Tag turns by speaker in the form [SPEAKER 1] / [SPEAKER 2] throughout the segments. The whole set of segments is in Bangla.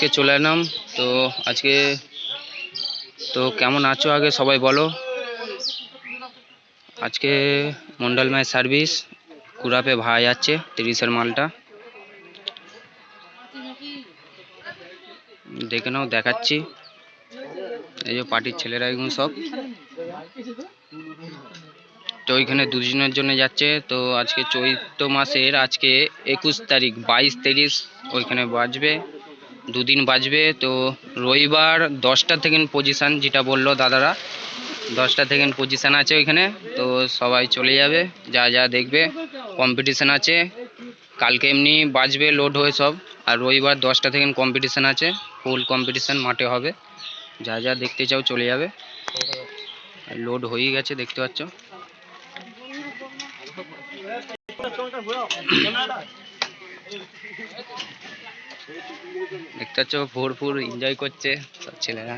[SPEAKER 1] আজকে চলে এলাম। তো আজকে তো কেমন আছো আগে সবাই বলো। আজকে মন্ডল মায়ের সার্ভিস কুড়াপে ভাই যাচ্ছে তিরিশের মালটা। দেখে নাও, দেখাচ্ছি। এই যে পার্টির ছেলেরা এগুলো সব। তো ওইখানে দুদিনের জন্য যাচ্ছে। তো আজকে চৈত্র মাসের আজকে একুশ তারিখ, বাইশ তিরিশ ওইখানে বাজবে। দুদিন বাজবে তো রবিবার দশটা থেকে পজিশান যেটা বলল দাদারা দশটা থেকে পজিশান আছে ওইখানে তো সবাই চলে যাবে যা যা দেখবে কম্পিটিশান আছে কালকে এমনি বাজবে লোড হয়ে সব আর রবিবার দশটা থেকে কম্পিটিশান আছে ফুল কম্পিটিশান মাঠে হবে যা যা দেখতে চাও চলে যাবে লোড হয়েই গেছে দেখতে পাচ্ছ। দেখতে পাচ্ছ ভোরপুর এনজয় করছে সব ছেলেরা।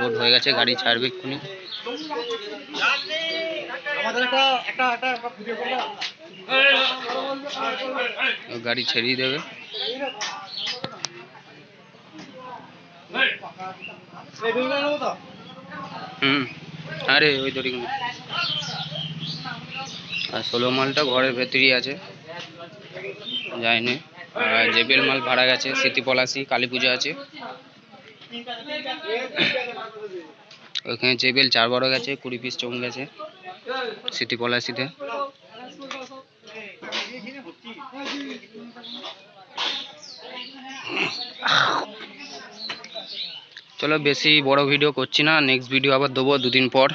[SPEAKER 1] লোড হয়ে গেছে, গাড়ি ছাড়বে এক্ষুনি। গাড়ি ছেড়েই দেবে। হুম, আরে ওই দড়িগুলো। আর ষোলো মালটা ঘরের ভেতরেই আছে। যায়নি। আর জেবেল মাল ভাড়া গেছে স্মৃতি পলাশি, কালী পুজো আছে। ওইখানে জেবেল চার বড় গেছে, কুড়ি পিস চৌন গেছে স্মৃতি পলাশিতে। চলো বেশি বড় ভিডিও করছি না নেক্সট ভিডিও আবার দেবো দুদিন পর।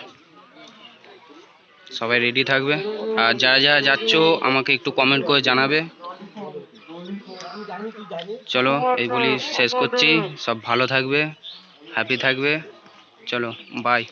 [SPEAKER 1] সবাই রেডি থাকবে। আর যারা যারা যাচ্ছ, আমাকে একটু কমেন্ট করে জানাবে। চলো এই বলি শেষ করছি। সব ভালো থাকবে হ্যাপি থাকবে। চলো বাই